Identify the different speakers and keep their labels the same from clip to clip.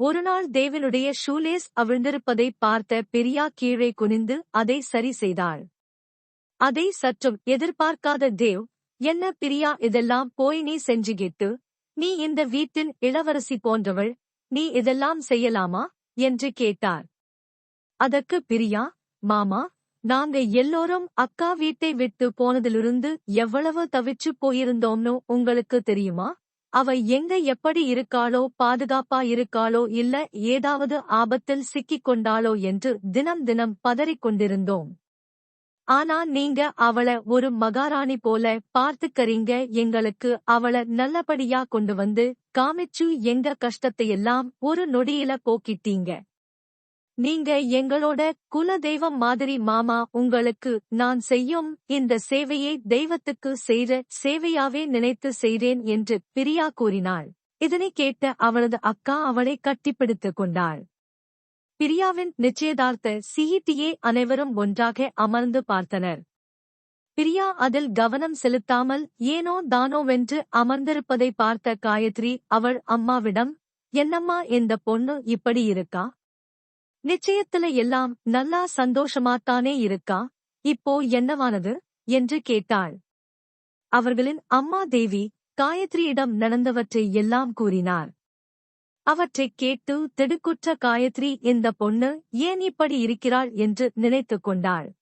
Speaker 1: ஒருநாள் தேவனுடைய ஷூலேஸ் அவிழ்ந்திருப்பதை பார்த்த பிரியா கீழே குனிந்து அதை சரி செய்தாள். அதை சற்றும் எதிர்பார்க்காத தேவ் என்ன பிரியா இதெல்லாம் போய் நீ செஞ்சுகிட்டு நீ இந்த வீட்டின் இளவரசி போன்றவள் நீ இதெல்லாம் செய்யலாமா? என்று கேட்டார். அதற்கு பிரியா மாமா நாங்க எல்லோரும் அக்கா வீட்டை விட்டு போனதிலிருந்து எவ்வளவு தவிச்சு போயிருந்தோம்னு உங்களுக்கு தெரியுமா? அவ எங்க எப்படி இருக்காளோ பாதுகாப்பா இருக்காளோ இல்ல ஏதாவது ஆபத்தில் சிக்கிக் கொண்டாளோ என்று தினம் தினம் பதறிக் கொண்டிருந்தோம். ஆனா நீங்க அவள ஒரு மகாராணி போல பார்த்துக்கறீங்க எங்களுக்கு அவள நல்லபடியா கொண்டு வந்து காமிச்சு எங்க கஷ்டத்தையெல்லாம் ஒரு நொடியில போக்கிட்டீங்க. நீங்க எங்களோட குல தெய்வம் மாதிரி மாமா உங்களுக்கு நான் செய்யும் இந்த சேவையை தெய்வத்துக்கு செய்த சேவையாவே நினைத்து செய்தேன் என்று பிரியா கூறினாள். இதனை கேட்ட அவளது அக்கா அவளை கட்டிப்பிடித்துக் கொண்டாள். பிரியாவின் நிச்சயதார்த்த சிஇடியே அனைவரும் ஒன்றாக அமர்ந்து பார்த்தனர். பிரியா அதில் கவனம் செலுத்தாமல் ஏனோ தானோவென்று அமர்ந்திருப்பதை பார்த்த காயத்ரி அவள் அம்மாவிடம் என்னம்மா இந்த பொண்ணு இப்படி இருக்கா? நிச்சயத்துல எல்லாம் நல்லா சந்தோஷமாத்தானே இருக்கா? இப்போ என்னவானது? என்று கேட்டாள். அவர்களின் அம்மா தேவி காயத்ரியிடம் நடந்தவற்றை எல்லாம் கூறினார். அவற்றைக் கேட்டு திடுக்குற்ற காயத்ரி இந்த பொண்ணு ஏன் இப்படி இருக்கிறாள் என்று நினைத்துக் கொண்டாள்.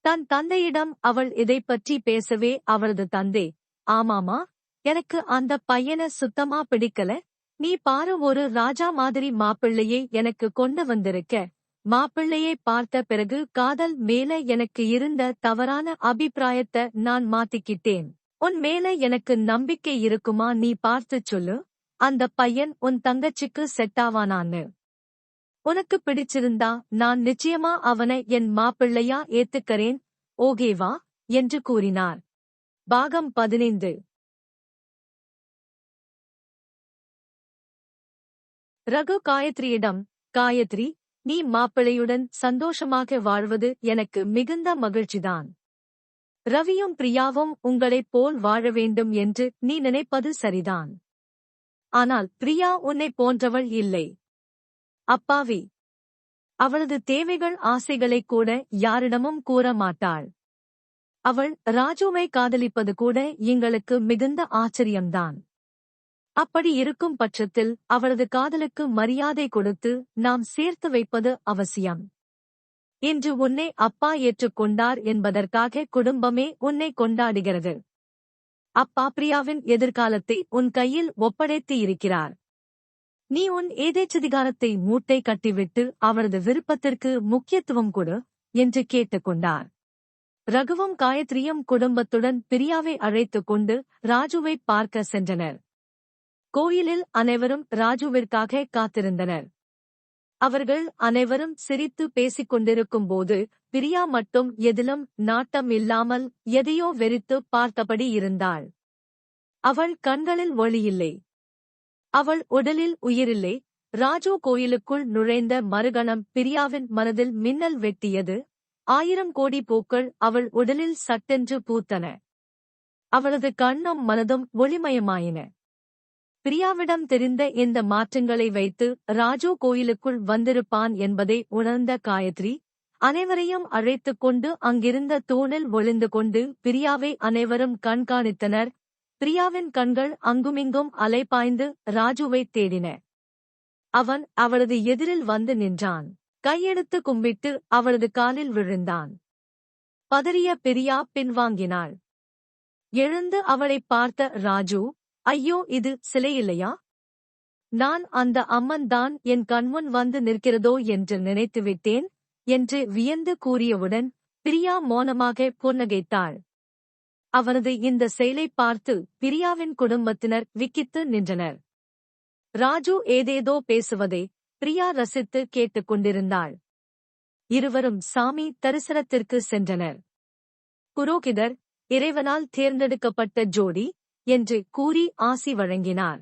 Speaker 1: தன் தந்தையிடம் அவள் இதைப் பற்றி பேசவே அவளது தந்தை ஆமாமா எனக்கு அந்த பையன சுத்தமா பிடிக்கல? நீ பாரு ஒரு ராஜா மாதிரி மாப்பிள்ளையை எனக்கு கொண்டு வந்திருக்க. மாப்பிள்ளையை பார்த்த பிறகு காதல் மேல எனக்கு இருந்த தவறான அபிப்பிராயத்தை நான் மாத்திக்கிட்டேன். உன் மேல எனக்கு நம்பிக்கை இருக்குமா நீ பார்த்துச் சொல்லு. அந்த பையன் உன் தங்கச்சிக்கு செட்டாவானான்னு உனக்கு பிடிச்சிருந்தா நான் நிச்சயமா அவனை என் மாப்பிள்ளையா ஏத்துக்கறேன். ஓகேவா? என்று கூறினார். பாகம் பதினைந்து. ரகு காயத்ரியிடம் காயத்ரி நீ மாப்பிள்ளையுடன் சந்தோஷமாக வாழ்வது எனக்கு மிகுந்த மகிழ்ச்சிதான். ரவியும் பிரியாவும் உங்களைப் போல் வாழ வேண்டும் என்று நீ நினைப்பது சரிதான். ஆனால் பிரியா உன்னை போன்றவள் இல்லை. அப்பாவி! அவளது தேவைகள் ஆசைகளைக் கூட யாரிடமும் கூற மாட்டாள். அவள் ராஜுவை காதலிப்பது கூட எங்களுக்கு மிகுந்த ஆச்சரியம்தான். அப்படி இருக்கும் பட்சத்தில் அவரது காதலுக்கு மரியாதை கொடுத்து நாம் சேர்த்து வைப்பது அவசியம். இன்று உன்னை அப்பா ஏற்றுக்கொண்டார் என்பதற்காக குடும்பமே உன்னை கொண்டாடுகிறது. அப்பா பிரியாவின் எதிர்காலத்தை உன் கையில் ஒப்படைத்து இருக்கிறார். நீ உன் ஏதேச்சதிகாரத்தை மூட்டை கட்டிவிட்டு அவரது விருப்பத்திற்கு முக்கியத்துவம் கொடு என்று கேட்டுக்கொண்டார். ரகுவும் காயத்ரியும் குடும்பத்துடன் பிரியாவை அழைத்துக் கொண்டு ராஜுவை பார்க்க சென்றனர். கோயிலில் அனைவரும் ராஜுவிற்காக காத்திருந்தனர். அவர்கள் அனைவரும் சிரித்து பேசிக் கொண்டிருக்கும் போது பிரியா மட்டும் எதிலும் நாட்டம் இல்லாமல் எதையோ வெறித்து பார்த்தபடி இருந்தாள். அவள் கண்களில் ஒளியில்லை. அவள் உடலில் உயிரில்லை. ராஜு கோயிலுக்குள் நுழைந்த மறுகணம் பிரியாவின் மனதில் மின்னல் வெட்டியது. ஆயிரம் கோடி பூக்கள் அவள் உடலில் சட்டென்று பூத்தன. அவளது கண்ணும் மனதும் ஒளிமயமாயின. பிரியாவிடம் தெரிந்த இந்த மாற்றங்களை வைத்து ராஜு கோயிலுக்குள் வந்திருப்பான் என்பதை உணர்ந்த காயத்ரி அனைவரையும் அழைத்துக் கொண்டு அங்கிருந்த தூணில் ஒளிந்து கொண்டு பிரியாவை அனைவரும் கண்காணித்தனர். பிரியாவின் கண்கள் அங்குமிங்கும் அலைபாய்ந்து ராஜுவை தேடின. அவன் அவளது எதிரில் வந்து நின்றான். கையெடுத்து கும்பிட்டு அவளது காலில் விழுந்தான். பதறிய பிரியா பின்வாங்கினாள். எழுந்து அவளைப் பார்த்த ராஜு ஐயோ இது சிலை இல்லையா? நான் அந்த அம்மன் தான் என் கண்முன் வந்து நிற்கிறதோ என்று நினைத்துவிட்டேன் என்று வியந்து கூறியவுடன் பிரியா மௌனமாக புன்னகைத்தாள். அவனது இந்த செயலை பார்த்து பிரியாவின் குடும்பத்தினர் விக்கித்து நின்றனர். ராஜு ஏதேதோ பேசுவதை பிரியா ரசித்து கேட்டுக் கொண்டிருந்தாள். இருவரும் சாமி தரிசனத்திற்கு சென்றனர். புரோகிதர் இறைவனால் தேர்ந்தெடுக்கப்பட்ட ஜோடி என்று கூறி ஆசி வழங்கினார்.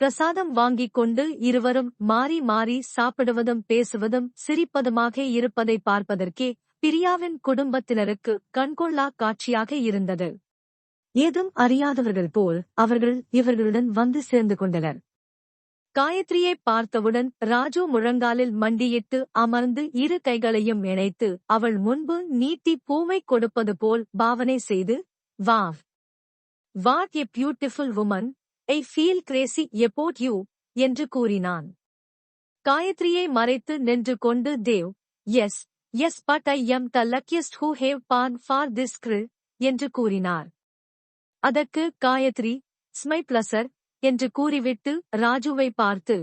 Speaker 1: பிரசாதம் வாங்கிக் கொண்டு இருவரும் மாறி மாறி சாப்பிடுவதும் பேசுவதும் சிரிப்பதுமாக இருப்பதை பார்ப்பதற்கே பிரியாவின் குடும்பத்தினருக்கு கண்கொள்ளா காட்சியாக இருந்தது. ஏதும் அறியாதவர்கள் போல் அவர்கள் இவர்களுடன் வந்து சேர்ந்து கொண்டனர். காயத்ரியை பார்த்தவுடன் ராஜு முழங்காலில் மண்டியிட்டு அமர்ந்து இரு கைகளையும் இணைத்து அவள் முன்பு நீட்டி பூவை கொடுப்பது போல் பாவனை செய்து wow what a beautiful woman I feel crazy about you என்று கூறினான். காயத்ரியை மறைத்து நின்று கொண்டு Dev yes yes but I am the luckiest who have born for this crew என்று கூறினார். அதற்கு காயத்ரி ஸ்மை பிளசர் என்று கூறிவிட்டு ராஜுவை பார்த்து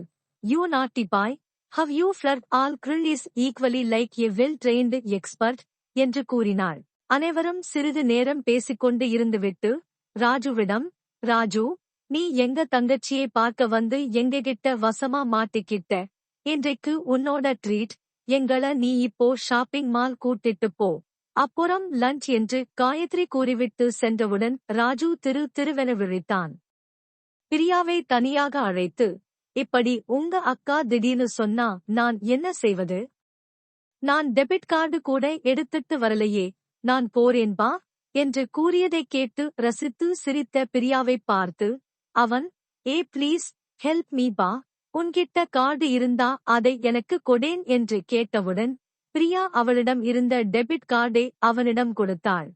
Speaker 1: you naughty boy how you flirt all girl is equally like a well trained expert என்று கூறினாள். அனைவரும் சிறிது நேரம் பேசிக்கொண்டு இருந்துவிட்டு ராஜுவிடம் ராஜு நீ எங்க தங்கச்சியை பார்க்க வந்து எங்ககிட்ட வசமா மாட்டிக்கிட்ட? இன்றைக்கு உன்னோட ட்ரீட் எங்கள நீ இப்போ ஷாப்பிங் மால் கூட்டிட்டு போ. அப்புறம் லஞ்ச் என்று காயத்ரி கூறிவிட்டு சென்றவுடன் ராஜு திரு திருவென விழித்தான். பிரியாவை தனியாக அழைத்து இப்படி உங்க அக்கா திடீர்னு சொன்னா நான் என்ன செய்வது? நான் டெபிட் கார்டு கூட எடுத்துட்டு வரலையே. நான் போறேன் பா. என்று கூறியதைக் கேட்டு ரசித்து சிரித்த பிரியாவை பார்த்து அவன் ஏ ப்ளீஸ் ஹெல்ப் மீ பா. உன்கிட்ட கார்டு இருந்தா அதை எனக்கு கொடேன் என்று கேட்டவுடன் பிரியா அவளிடம் இருந்த டெபிட் கார்டை அவனிடம் கொடுத்தாள்.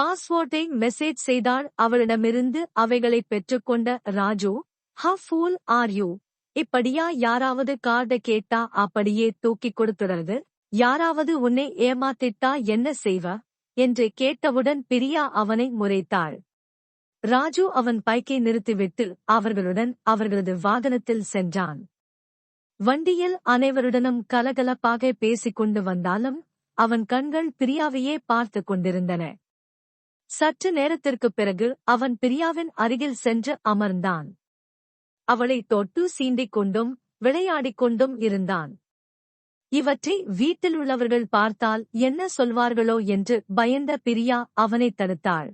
Speaker 1: பாஸ்வேர்டை மெசேஜ் செய்தாள். அவளிடமிருந்து அவைகளை பெற்றுக்கொண்ட Raju how fool are you இப்படியா யாராவது கார்டை கேட்டா அப்படியே தூக்கிக் கொடுத்துறது? யாராவது உன்னை ஏமாத்திட்டா என்ன செய்வ? என்று கேட்டவுடன் பிரியா அவனை முறைத்தாள். ராஜு அவன் பைக்கை நிறுத்திவிட்டு அவர்களுடன் அவர்களது வாகனத்தில் சென்றான். வண்டியில் அனைவருடனும் கலகலப்பாக பேசிக் கொண்டு வந்தாலும் அவன் கண்கள் பிரியாவையே பார்த்து கொண்டிருந்தன. சற்று நேரத்திற்குப் பிறகு அவன் பிரியாவின் அருகில் சென்று அமர்ந்தான். அவளை தொட்டு சீண்டிக் கொண்டும் விளையாடிக் கொண்டும் இருந்தான். இவற்றை வீட்டில் உள்ளவர்கள் பார்த்தால் என்ன சொல்வார்களோ என்று பயந்த பிரியா அவனை தடுத்தாள்.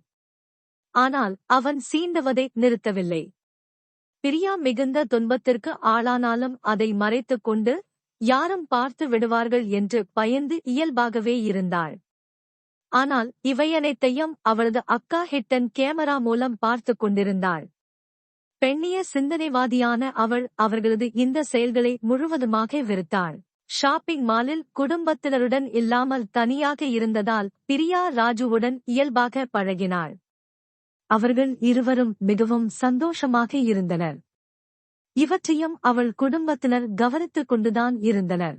Speaker 1: ஆனால் அவன் சீண்டுவதை நிறுத்தவில்லை. பிரியா மிகுந்த துன்பத்திற்கு ஆளானாலும் அதை மறைத்துக் கொண்டு யாரும் பார்த்து விடுவார்கள் என்று பயந்து இயல்பாகவே இருந்தாள். ஆனால் இவையனைத்தையும் அவளது அக்கா ஹிட்டன் கேமரா மூலம் பார்த்து கொண்டிருந்தாள். பெண்ணிய சிந்தனைவாதியான அவள் அவர்களது இந்த செயல்களை முழுவதுமாக வெறுத்தாள். ஷாப்பிங் மாலில் குடும்பத்தினருடன் இல்லாமல் தனியாக இருந்ததால் பிரியா ராஜுவுடன் இயல்பாக பழகினாள். அவர்கள் இருவரும் மிகவும் சந்தோஷமாக இருந்தனர். இவற்றையும் அவள் குடும்பத்தினர் கவனித்துக் கொண்டுதான் இருந்தனர்.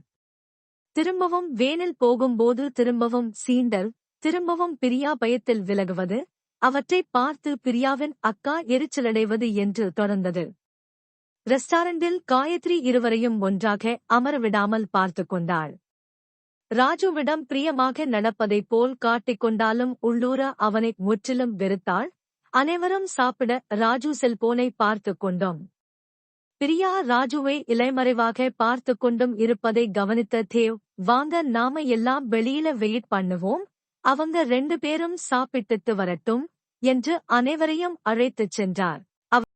Speaker 1: திரும்பவும் வேனில் போகும்போது திரும்பவும் சீண்டல் திரும்பவும் பிரியா பயத்தில் விலகுவது அவற்றைப் பார்த்து பிரியாவின் அக்கா எரிச்சலடைவது என்று தொடர்ந்தது. ரெஸ்டாரண்டில் காயத்ரி இருவரையும் ஒன்றாக அமரவிடாமல் பார்த்து கொண்டாள். ராஜுவிடம் பிரியமாக நடப்பதைப் போல் காட்டிக் கொண்டாலும் உள்ளூர அவனை முற்றிலும் வெறுத்தாள். அனைவரும் சாப்பிட ராஜு செல்போனை பார்த்து கொண்டோம். பிரியா ராஜுவை இலைமறைவாக பார்த்து கொண்டும் இருப்பதை கவனித்த தேவ் வாங்க நாம எல்லாம் வெளியில வெயிட் பண்ணுவோம். அவங்க ரெண்டு பேரும் சாப்பிட்டுட்டு வரட்டும் என்று அனைவரையும் அழைத்துச் சென்றார்.